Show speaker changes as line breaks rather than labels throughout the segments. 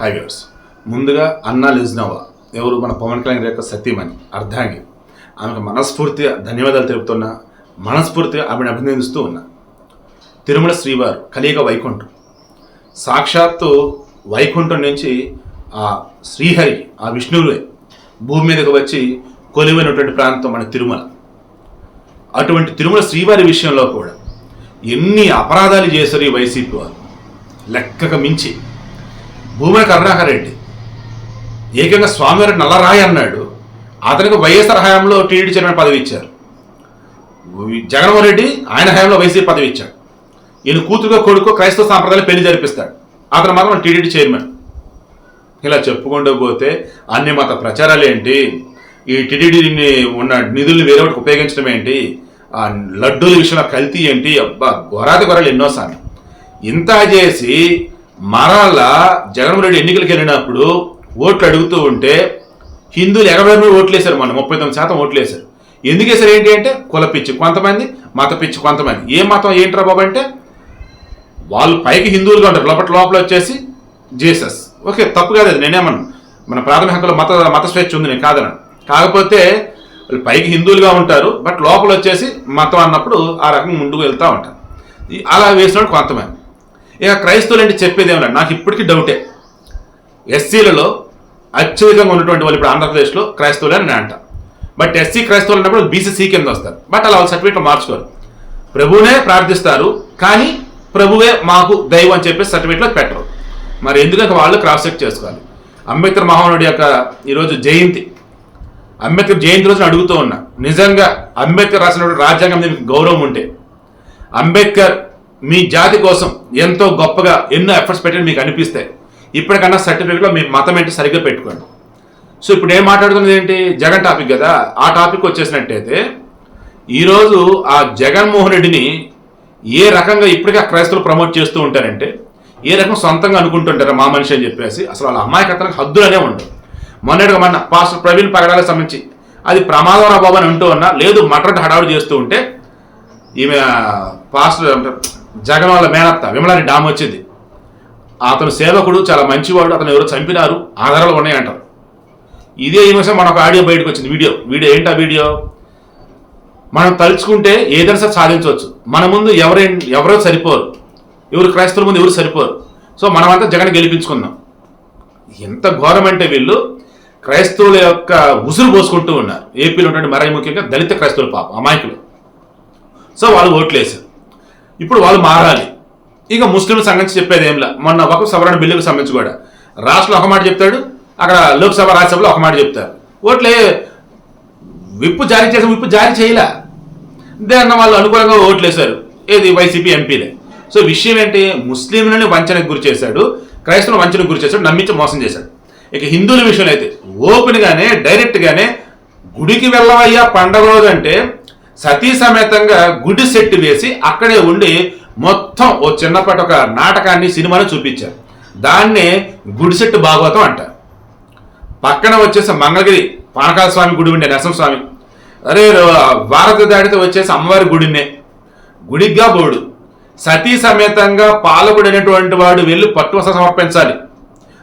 Hi viewers ముందుగా అన్నా లిజ్నోవా. ఎవరు మన పవన్ కళ్యాణ్ గారి యొక్క సతీమణి అర్ధాంగి ఆమెకు మనస్ఫూర్తిగా ధన్యవాదాలు తెలుపుతున్నా మనస్ఫూర్తిగా ఆమెను అభినందిస్తూ ఉన్నా. తిరుమల శ్రీవారు కలియుగ వైకుంఠం. సాక్షాత్తు వైకుంఠం నుంచి ఆ శ్రీహరి ఆ విష్ణువులే భూమి మీదకు వచ్చి కొలువైనటువంటి ప్రాంతం మన తిరుమల. అటువంటి తిరుమల శ్రీవారి విషయంలో కూడా ఎన్ని అపరాధాలు చేశారు ఈ వైసీపీ వారు లెక్కకు మించి భూమన కరుణాకరెడ్డి. ఏకంగా స్వామివారి నల్లరాయి అన్నాడు. అతనికి వైఎస్ఆర్ హయాంలో టీడీ చైర్మన్ పదవి ఇచ్చారు. జగన్మోహన్ రెడ్డి ఆయన హయాంలో వైసీపీ పదవి ఇచ్చాడు. ఈయన కూతురుగా కొడుకు క్రైస్తవ సాంప్రదాయాలు పెళ్ళి జరిపిస్తాడు. అతను మాత్రం టీడీడీ చైర్మన్. ఇలా చెప్పుకుంటూ పోతే అన్ని మత ప్రచారాలు ఏంటి? ఈ టీడీడీని ఉన్న నిధుల్ని వేరే ఒకటి ఉపయోగించడం ఏంటి? ఆ లడ్డూల విషయంలో కల్తీ ఏంటి? అబ్బా గొరాది గొర్రెలు ఎన్నోసార్లు. ఇంత చేసి మరలా జగన్మోహన్ రెడ్డి ఎన్నికలకు వెళ్ళినప్పుడు ఓట్లు అడుగుతూ ఉంటే హిందువులు ఎనభై మూడు ఓట్లు వేశారు మనం ముప్పై తొమ్మిది శాతం ఓట్లు వేశారు. ఎందుకు వేశారు ఏంటి అంటే కుల పిచ్చి. కొంతమంది మత పిచ్చి కొంతమంది. ఏ మతం ఏంట్రా బాబు అంటే వాళ్ళు పైకి హిందువులుగా ఉంటారు. లోపల లోపల వచ్చేసి జీసస్. ఓకే తప్పు కాదు అది. నేనేమన్నా. మన ప్రాథమిక హక్కులో మత మత స్వేచ్ఛ ఉంది నేను కాదన కాకపోతే వాళ్ళు పైకి హిందువులుగా ఉంటారు బట్ లోపల వచ్చేసి మతం అన్నప్పుడు ఆ రకంగా ముందుకు వెళ్తూ ఉంటారు. అలా వేసినప్పుడు కొంతమంది. ఇక క్రైస్తవులు అంటే చెప్పేది ఏమన్నా నాకు ఇప్పటికీ డౌటే. ఎస్సీలలో అత్యధికంగా ఉన్నటువంటి వాళ్ళు ఇప్పుడు ఆంధ్రప్రదేశ్లో క్రైస్తవులు అని నేను అంట. బట్ ఎస్సీ క్రైస్తవులు అన్నప్పుడు బీసీసీ కింద వస్తారు. బట్ అలా వాళ్ళ సర్టిఫికేట్ మార్చుకోరు. ప్రభువునే ప్రార్థిస్తారు కానీ ప్రభువే మాకు దైవం అని చెప్పేసి సర్టిఫికేట్లో పెట్టరు. మరి ఎందుకంటే వాళ్ళు క్రాస్ చెక్ చేసుకోవాలి. అంబేద్కర్ మహానుడి యొక్క ఈరోజు జయంతి. అంబేద్కర్ జయంతి రోజున అడుగుతూ ఉన్నా నిజంగా అంబేద్కర్ రాసినటువంటి రాజ్యాంగం మీద గౌరవం ఉంటే అంబేద్కర్ మీ జాతి కోసం ఎంతో గొప్పగా ఎన్నో ఎఫర్ట్స్ పెట్టి మీకు అనిపిస్తాయి ఇప్పటికన్నా సర్టిఫికేట్లో మీ మతం ఏంటి సరిగ్గా పెట్టుకోండి. సో ఇప్పుడు ఏం మాట్లాడుతున్నది ఏంటి? జగన్ టాపిక్ కదా. ఆ టాపిక్ వచ్చేసినట్టయితే ఈరోజు ఆ జగన్మోహన్ రెడ్డిని ఏ రకంగా ఇప్పటికే ఆ క్రైస్తవులు ప్రమోట్ చేస్తూ ఉంటారంటే ఏ రకం సొంతంగా అనుకుంటుంటారు మా మనిషి అని చెప్పేసి అసలు వాళ్ళ అమాయకత్వానికి హద్దులనే ఉండవు. మొన్నటిగా మన పాస్టర్ ప్రవీణ్ పగడాలకు సంబంధించి అది ప్రమాదం బాబు అని అంటూ ఉన్నా లేదు మటన్ హడావుడు చేస్తూ ఉంటే ఈమె పాస్టర్ జగన్ వాళ్ళ మేనత్త విమలాని డామ్ వచ్చింది. అతను సేవకుడు చాలా మంచివాడు అతను ఎవరో చంపినారు ఆధారాలు ఉన్నాయంటారు. ఇదే ఈ విషయం మనకు ఆడియో బయటకు వచ్చింది వీడియో. వీడియో ఏంటి ఆ వీడియో? మనం తలుచుకుంటే ఏదైనా సరే సాధించవచ్చు. మన ముందు ఎవరే ఎవరో సరిపోరు. ఎవరు క్రైస్తవుల ముందు ఎవరు సరిపోరు. సో మనమంతా జగన్ గెలిపించుకుందాం. ఎంత ఘోరం అంటే వీళ్ళు క్రైస్తవుల యొక్క ఉసురు పోసుకుంటూ ఉన్నారు. ఏపీలో ఉన్నటువంటి మరీ ముఖ్యంగా దళిత క్రైస్తవులు పాపం అమాయకులు. సో వాళ్ళు ఓట్లేశారు. ఇప్పుడు వాళ్ళు మారాలి. ఇక ముస్లిం సంబంధించి చెప్పేది ఏంలా మొన్న ఒక సవరణ బిల్లుకు సంబంధించి కూడా. రాష్ట్రంలో ఒక మాట చెప్తాడు అక్కడ లోక్సభ రాజ్యసభలో ఒక మాట చెప్తారు ఓట్లే విప్పు జారీ చేసి విప్పు జారీ చేయలే. దాన్ని వాళ్ళు అనుకూలంగా ఓట్లేశారు. ఏది వైసీపీ ఎంపీలే. సో విషయం ఏంటి? ముస్లింలని వంచనకు గురి చేశాడు క్రైస్తవులు వంచనకు గురి చేశాడు నమ్మించి మోసం చేశాడు. ఇక హిందువుల విషయంలో అయితే ఓపెన్గానే డైరెక్ట్గానే గుడికి వెళ్ళవయ్యా పండగ రోజు అంటే సతీ సమేతంగా గుడి సెట్ వేసి అక్కడే ఉండి మొత్తం ఓ చిన్నపాటి ఒక నాటకాన్ని సినిమాను చూపించారు. దాన్నే గుడిసెట్టు భాగవతం అంటారు. పక్కన వచ్చేసి మంగళగిరి పానకాల స్వామి గుడి ఉండే నరసింహ స్వామి అరే భారత దాడితో వచ్చేసి అమ్మవారి గుడినే. గుడిగా బోడు. సతీ సమేతంగా పాలకుడు అనేటువంటి వాడు వెళ్ళి పట్టువస సమర్పించాలి.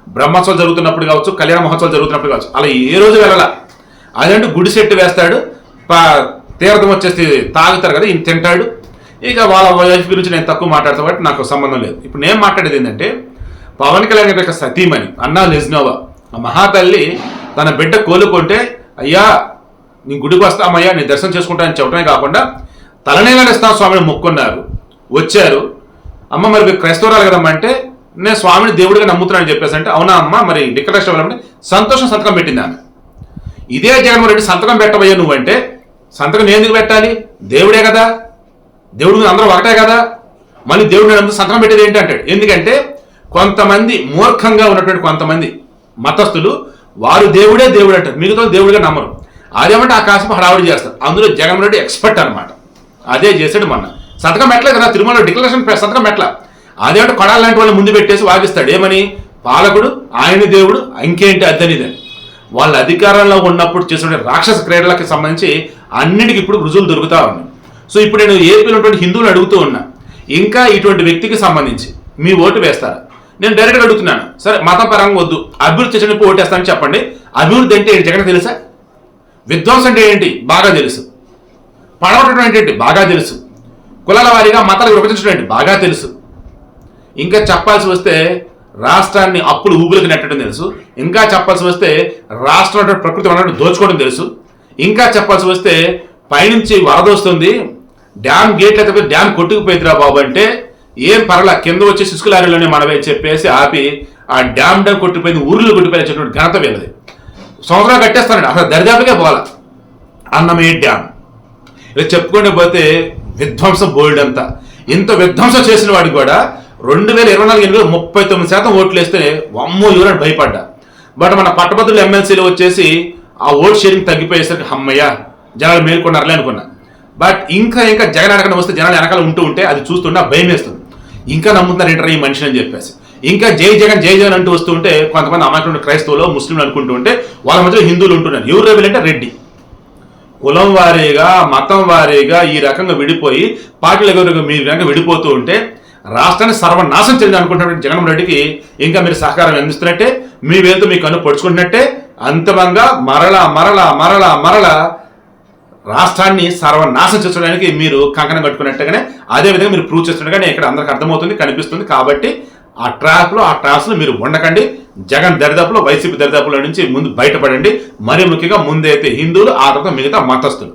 బ్రహ్మోత్సవం జరుగుతున్నప్పుడు కావచ్చు కళ్యాణ మహోత్సవం జరుగుతున్నప్పుడు కావచ్చు. అలా ఏ రోజు వెళ్ళాల? అదంటే గుడి సెట్టు వేస్తాడు? తీర్థం వచ్చేసి తాగుతారు కదా ఈయన తింటాడు. ఇక వాళ్ళ వైఫ్ గురించి నేను తక్కువ మాట్లాడతా కాబట్టి నాకు సంబంధం లేదు. ఇప్పుడు నేను మాట్లాడేది ఏంటంటే పవన్ కళ్యాణ్ గారి యొక్క సతీమణి అన్నా లెజ్నోవా. ఆ మహాతల్లి తన బిడ్డ కోలుకుంటే అయ్యా నీ గుడికి వస్తామయ్యా నీ దర్శనం చేసుకుంటానని చెప్పడమే కాకుండా తలనేలనిస్తాం స్వామిని మొక్కున్నారు. వచ్చారు. అమ్మ మరి క్రైస్తవరాలు కదమ్మా అంటే నేను స్వామిని దేవుడిగా నమ్ముతున్నానని చెప్పేసి అంటే అవునా అమ్మ మరి డిక్లరేషన్ సంతోషం సంతకం పెట్టింది ఆమె. ఇదే జగన్మోహన్ రెడ్డి సంతకం పెట్టబోయే నువ్వంటే సంతకం ఎందుకు పెట్టాలి? దేవుడే కదా. దేవుడు మీద అందరూ ఒకటే కదా. మళ్ళీ దేవుడు మీద సంతకం పెట్టేది ఏంటి అంటాడు? ఎందుకంటే కొంతమంది మూర్ఖంగా ఉన్నటువంటి కొంతమంది మతస్థులు వారు దేవుడే దేవుడు అంటారు. మిగతా దేవుడిగా నమ్మరు. అదేమంటే ఆ కాసేపు హడావుడి చేస్తారు. అందులో జగన్ రెడ్డి ఎక్స్పర్ట్ అనమాట అదే చేశాడు మొన్న. సంతకం పెట్టలేదు కదా తిరుమల డిక్లరేషన్ సంతకం పెట్టల. అదేమంటే కొడాలి లాంటి వాళ్ళు ముందు పెట్టేసి వాగిస్తాడు. ఏమని? పాలకుడు ఆయన దేవుడు ఇంకేంటి అద్దనిదని వాళ్ళ అధికారంలో ఉన్నప్పుడు చేసిన రాక్షస క్రీడలకు సంబంధించి అన్నిటికీ ఇప్పుడు రుజువులు దొరుకుతా ఉన్నాయి. సో ఇప్పుడు నేను ఏపీలో ఉన్నటువంటి హిందువులు అడుగుతూ ఉన్నా ఇంకా ఇటువంటి వ్యక్తికి సంబంధించి మీ ఓటు వేస్తారా? నేను డైరెక్ట్గా అడుగుతున్నాను. సరే మతం పరంగా వద్దు. అభివృద్ధి చేసినప్పుడు వేస్తానని చెప్పండి. అభివృద్ధి అంటే ఏంటి? జగన్ తెలుసా? విధ్వంసం అంటే ఏంటి? బాగా తెలుసు. పడవటం ఏంటి? బాగా తెలుసు. కులాల వారీగా మతాలకు విభజించడం ఏంటి? బాగా తెలుసు. ఇంకా చెప్పాల్సి వస్తే రాష్ట్రాన్ని అప్పులు ఊబులకు నెట్టడం తెలుసు. ఇంకా చెప్పాల్సి వస్తే రాష్ట్రంలో ప్రకృతి వనరులు దోచుకోవడం తెలుసు. ఇంకా చెప్పాల్సి వస్తే పైనుంచి వరద వస్తుంది. డ్యామ్ గేట్ అయితే డ్యామ్ కొట్టుకుపోయిందిరా బాబు అంటే ఏం పర్లా కింద వచ్చి శిశుకు లారీలోనే మనమే చెప్పేసి ఆపి ఆ డ్యామ్ డ్యామ్ కొట్టుకుపోయింది ఊర్లు కొట్టుకుపోయినటువంటి ఘనత వీళ్ళది. సంవత్సరాలు కట్టేస్తానండి అసలు దరిదాపుగా పోవాల? అన్నమే డ్యామ్. ఇలా చెప్పుకుంటే పోతే విధ్వంసం బోల్డ్ అంతా. ఇంత విధ్వంసం చేసిన వాడికి కూడా రెండు వేల ఇరవై నాలుగు ఎన్నికలు ముప్పై తొమ్మిది శాతం ఓట్లు వేస్తే అమ్మో ఎవరని భయపడ్డా. బట్ మన పట్టభద్రులు ఎమ్మెల్సీలు వచ్చేసి ఆ ఓట్ షేరింగ్ తగ్గిపోయేసరికి అమ్మయ్య జనాలు మేల్కొన్నారులే అనుకున్నా. బట్ ఇంకా ఇంకా జగన్ అనకుండా వస్తే జనాలు వెనకాల ఉంటూ ఉంటే అది చూస్తుంటే భయం వేస్తుంది. ఇంకా నమ్ముతున్నారు ఏంటరా ఈ మనిషిని అని చెప్పేసి. ఇంకా జై జగన్ జై జగన్ అంటూ వస్తూ ఉంటే కొంతమంది అమాయకులు క్రైస్తవులు ముస్లింలు అనుకుంటూ ఉంటే వాళ్ళ మధ్యలో హిందువులు ఉంటున్నారు. ఎవరు రేవులంటే రెడ్డి. కులం వారీగా మతం వారీగా ఈ రకంగా విడిపోయి పార్టీల మీ రకంగా విడిపోతూ ఉంటే రాష్ట్రాన్ని సర్వనాశం చెంది అనుకుంటున్నటువంటి జగన్మోహన్ రెడ్డికి ఇంకా మీరు సహకారం అందిస్తున్నట్టే మీ వేలతో మీ కన్ను పొడుచుకుంటున్నట్టే అంతిమంగా మరల మరల మరల మరల రాష్ట్రాన్ని సర్వనాశం చేసుకోవడానికి మీరు కంకణం కట్టుకున్నట్టుగానే అదేవిధంగా మీరు ప్రూవ్ కానీ ఇక్కడ అందరికి అర్థమవుతుంది కనిపిస్తుంది. కాబట్టి ఆ ట్రాప్లో ఆ ట్రాప్స్లో మీరు ఉండకండి. జగన్ దరిదాపులో వైసీపీ దరిదాపులో నుంచి ముందు బయటపడండి. మరీ ముఖ్యంగా ముందైతే హిందువులు ఆ తర్వాత మిగతా మతస్థులు.